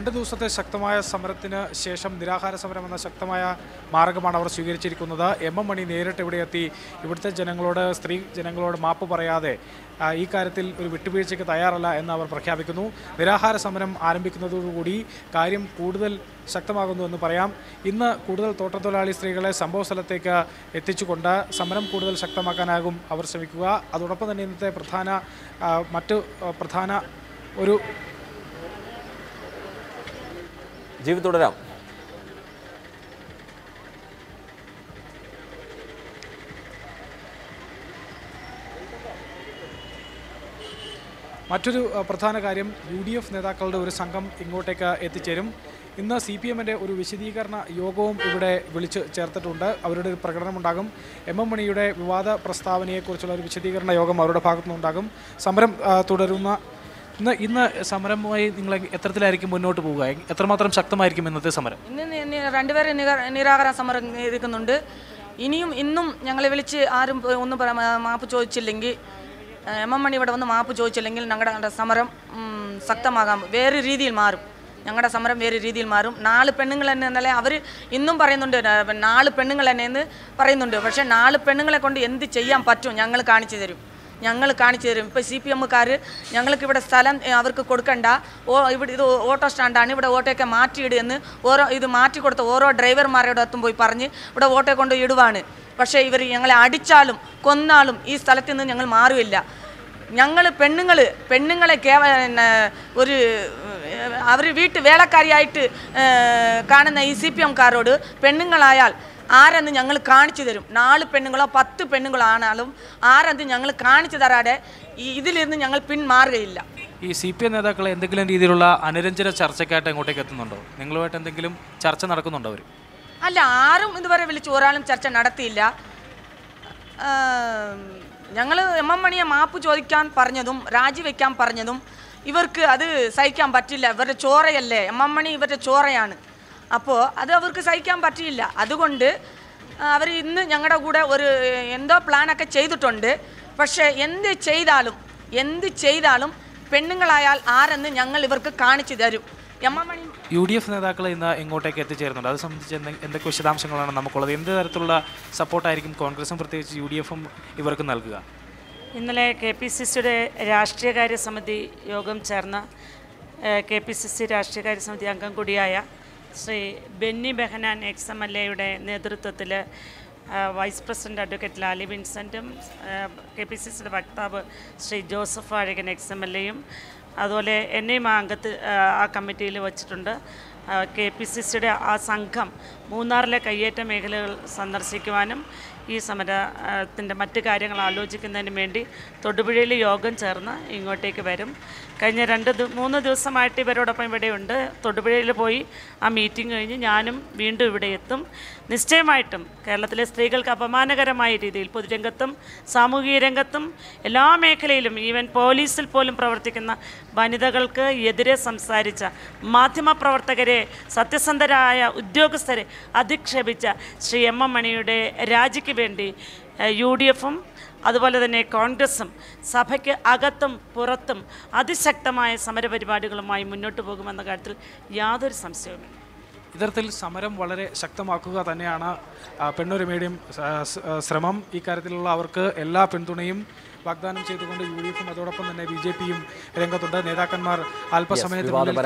രണ്ട് ദിവസത്തെ ശക്തമായ സമരത്തിന് ശേഷം നിരാഹാര സമരം എന്ന ശക്തമായ മാർഗമാണ് അവർ സ്വീകരിച്ചിരിക്കുന്നത്. എം എം മണി നേരിട്ട് ഇവിടെ എത്തി. ഇവിടുത്തെ ജനങ്ങളോട് സ്ത്രീ ജനങ്ങളോട് മാപ്പ് പറയാതെ ഈ കാര്യത്തിൽ ഒരു വിട്ടുവീഴ്ചയ്ക്ക് തയ്യാറല്ല എന്ന് അവർ പ്രഖ്യാപിക്കുന്നു. നിരാഹാര സമരം ആരംഭിക്കുന്നതോടുകൂടി കാര്യം കൂടുതൽ ശക്തമാകുന്നു എന്ന് പറയാം. ഇന്ന് കൂടുതൽ തോട്ടത്തൊഴിലാളി സ്ത്രീകളെ സംഭവ സ്ഥലത്തേക്ക് എത്തിച്ചുകൊണ്ട് സമരം കൂടുതൽ ശക്തമാക്കാനാകും അവർ ശ്രമിക്കുക. അതോടൊപ്പം തന്നെ ഇന്നത്തെ പ്രധാന മറ്റ് പ്രധാന ഒരു ജീവി തുടരാം. മറ്റൊരു പ്രധാന കാര്യം യു ഡി എഫ് നേതാക്കളുടെ ഒരു സംഘം ഇങ്ങോട്ടേക്ക് എത്തിച്ചേരും. ഇന്ന് സി പി എമ്മിന്റെ ഒരു വിശദീകരണ യോഗവും ഇവിടെ വിളിച്ച് ചേർത്തിട്ടുണ്ട്. അവരുടെ ഒരു പ്രകടനമുണ്ടാകും എം എം മണിയുടെ വിവാദ പ്രസ്താവനയെക്കുറിച്ചുള്ള ഒരു വിശദീകരണ യോഗം അവരുടെ ഭാഗത്തുനിന്നുണ്ടാകും. സമരം തുടരുന്ന ഇന്ന് ഇന്ന് സമരമായി നിങ്ങൾ എത്രത്തിലായിരിക്കും മുന്നോട്ട് പോവുക? എത്രമാത്രം ശക്തമായിരിക്കും ഇന്നത്തെ സമരം? ഇന്ന് രണ്ടുപേരെ നിരാകരണ സമരം ഇരിക്കുന്നുണ്ട് ഇനിയും ഇന്നും ഞങ്ങളെ വിളിച്ച് ആരും ഒന്നും മാപ്പ് ചോദിച്ചില്ലെങ്കിൽ എം എം മണി ഇവിടെ വന്ന് മാപ്പ് ചോദിച്ചില്ലെങ്കിൽ ഞങ്ങളുടെ സമരം ശക്തമാകാൻ ശക്തമാകാം. വേറെ രീതിയിൽ മാറും. ഞങ്ങളുടെ സമരം വേറെ രീതിയിൽ മാറും. നാല് പെണ്ണുങ്ങൾ തന്നെ എന്നല്ലേ അവർ ഇന്നും പറയുന്നുണ്ട് നാല് പെണ്ണുങ്ങൾ തന്നെ എന്ന് പറയുന്നുണ്ട്. പക്ഷേ നാല് പെണ്ണുങ്ങളെ കൊണ്ട് എന്ത് ചെയ്യാൻ പറ്റും ഞങ്ങൾ കാണിച്ചു തരും. ഞങ്ങൾ കാണിച്ചു തരും. ഇപ്പോൾ സി പി എമ്മുകാർ ഞങ്ങൾക്ക് ഇവിടെ സ്ഥലം അവർക്ക് കൊടുക്കണ്ട. ഓ ഇവിടെ ഇത് ഓട്ടോ സ്റ്റാൻഡാണ്. ഇവിടെ ഓട്ടോയൊക്കെ മാറ്റിയിട് എന്ന് ഓരോ ഇത് മാറ്റി കൊടുത്ത ഓരോ ഡ്രൈവർമാരുടെ അടുത്തും പോയി പറഞ്ഞ് ഇവിടെ ഓട്ടോ കൊണ്ട് ഇടുവാണ്. പക്ഷേ ഇവർ ഞങ്ങളെ അടിച്ചാലും കൊന്നാലും ഈ സ്ഥലത്ത് നിന്ന് ഞങ്ങൾ മാറുമില്ല ഞങ്ങൾ പെണ്ണുങ്ങൾ പെണ്ണുങ്ങളെ കേവ ഒരു അവർ വീട്ട് വേലക്കാരിയായിട്ട് ഏ, കാണുന്ന ഈ സി പി എംകാരോട് പെണ്ണുങ്ങളായാൽ ആരെന്ന് ഞങ്ങൾ കാണിച്ചു തരും. നാല് പെണ്ണുങ്ങളോ പത്ത് പെണ്ണുങ്ങളോ ആണാലും ആരെന്ന് ഞങ്ങൾ കാണിച്ചു തരാതെ ഈ ഇതിലിരുന്ന് ഞങ്ങൾ പിന്മാറുകയില്ല. ഈ സി പി എം നേതാക്കൾ എന്തെങ്കിലും രീതിയിലുള്ള അനുരഞ്ജന ചർച്ചയ്ക്കായിട്ട് ഇങ്ങോട്ടേക്ക് എത്തുന്നുണ്ടോ? നിങ്ങളുമായിട്ട് എന്തെങ്കിലും ചർച്ച നടക്കുന്നുണ്ടോ അവർ അല്ല ആരും ഇതുവരെ വിളിച്ച് ഒരാളും ചർച്ച നടത്തിയില്ല. ഞങ്ങൾ എം എം മണിയെ മാപ്പ് ചോദിക്കാൻ പറഞ്ഞതും രാജിവെക്കാൻ പറഞ്ഞതും ഇവർക്ക് അത് സഹിക്കാൻ പറ്റില്ല. ഇവരുടെ ചോറയല്ലേ? എം എം മണി ഇവരുടെ ചോറയാണ്. അപ്പോൾ അത് അവർക്ക് സഹിക്കാൻ പറ്റിയില്ല. അതുകൊണ്ട് അവർ ഇന്ന് ഞങ്ങളുടെ കൂടെ ഒരു എന്തോ പ്ലാനൊക്കെ ചെയ്തിട്ടുണ്ട്. പക്ഷേ എന്ത് ചെയ്താലും എന്ത് ചെയ്താലും പെണ്ണുങ്ങളായാൽ ആരെന്ന് ഞങ്ങൾ ഇവർക്ക് കാണിച്ചു തരും. എമ്മമണി M Mani U D F നേതാക്കൾ ഇന്ന് ഇങ്ങോട്ടേക്ക് എത്തിച്ചേരുന്നുണ്ട്. അത് സംബന്ധിച്ച് എന്തൊക്കെ വിശദാംശങ്ങളാണ് നമുക്കുള്ളത്? എന്ത് തരത്തിലുള്ള സപ്പോർട്ടായിരിക്കും കോൺഗ്രസും പ്രത്യേകിച്ച് യു ഡി എഫും ഇവർക്ക് നൽകുക? ഇന്നലെ കെ പി സി സിയുടെ രാഷ്ട്രീയകാര്യ സമിതി യോഗം ചേർന്ന കെ പി സി സി രാഷ്ട്രീയകാര്യ സമിതി അംഗം കൂടിയായ Shri Benny Behanan ex M L എയുടെ നേതൃത്വത്തിൽ വൈസ് പ്രസിഡന്റ് അഡ്വക്കേറ്റ് ലാലി വിൻസെന്റും കെ പി സി സിയുടെ വക്താവ് Shri Joseph Azhakan ex M L എയും അതുപോലെ എന്നെയും ആ അംഗത്ത് ആ, കമ്മിറ്റിയിൽ വച്ചിട്ടുണ്ട്. കെ പി സി സിയുടെ ആ സംഘം മൂന്നാറിലെ കയ്യേറ്റ മേഖലകൾ സന്ദർശിക്കുവാനും ഈ സമരത്തിന്റെ മറ്റ് കാര്യങ്ങൾ ആലോചിക്കുന്നതിന് വേണ്ടി തൊടുപുഴയിൽ യോഗം ചേർന്ന് ഇങ്ങോട്ടേക്ക് വരും. കഴിഞ്ഞ രണ്ട് മൂന്ന് ദിവസമായിട്ട് ഇവരോടൊപ്പം ഇവിടെയുണ്ട്. തൊടുപുഴയിൽ പോയി ആ മീറ്റിംഗ് കഴിഞ്ഞ് ഞാനും വീണ്ടും ഇവിടെ എത്തും. നിശ്ചയമായിട്ടും കേരളത്തിലെ സ്ത്രീകൾക്ക് അപമാനകരമായ രീതിയിൽ പൊതുരംഗത്തും സാമൂഹിക രംഗത്തും എല്ലാ മേഖലയിലും ഈവൻ പോലീസിൽ പോലും പ്രവർത്തിക്കുന്ന വനിതകൾക്ക് എതിരെ സംസാരിച്ച മാധ്യമപ്രവർത്തകരെ സത്യസന്ധരായ ഉദ്യോഗസ്ഥരെ അധിക്ഷേപിച്ച ശ്രീ എം എം മണിയുടെ രാജിക്ക് വേണ്ടി യു ഡി എഫും അതുപോലെ തന്നെ കോൺഗ്രസും സഭയ്ക്ക് അകത്തും പുറത്തും അതിശക്തമായ സമരപരിപാടികളുമായി മുന്നോട്ട് പോകുമെന്ന കാര്യത്തിൽ യാതൊരു സംശയവുമില്ല. ഇത്തരത്തിൽ സമരം വളരെ ശക്തമാക്കുക തന്നെയാണ് ആ, ശ്രമം. ഇക്കാര്യത്തിലുള്ള അവർക്ക് എല്ലാ പിന്തുണയും വാഗ്ദാനം ചെയ്തുകൊണ്ട് യു ഡി എഫും അതോടൊപ്പം തന്നെ ബി ജെ പിയും രംഗത്തുണ്ട്. നേതാക്കന്മാർ അല്പസമയത്തിനുള്ളിൽ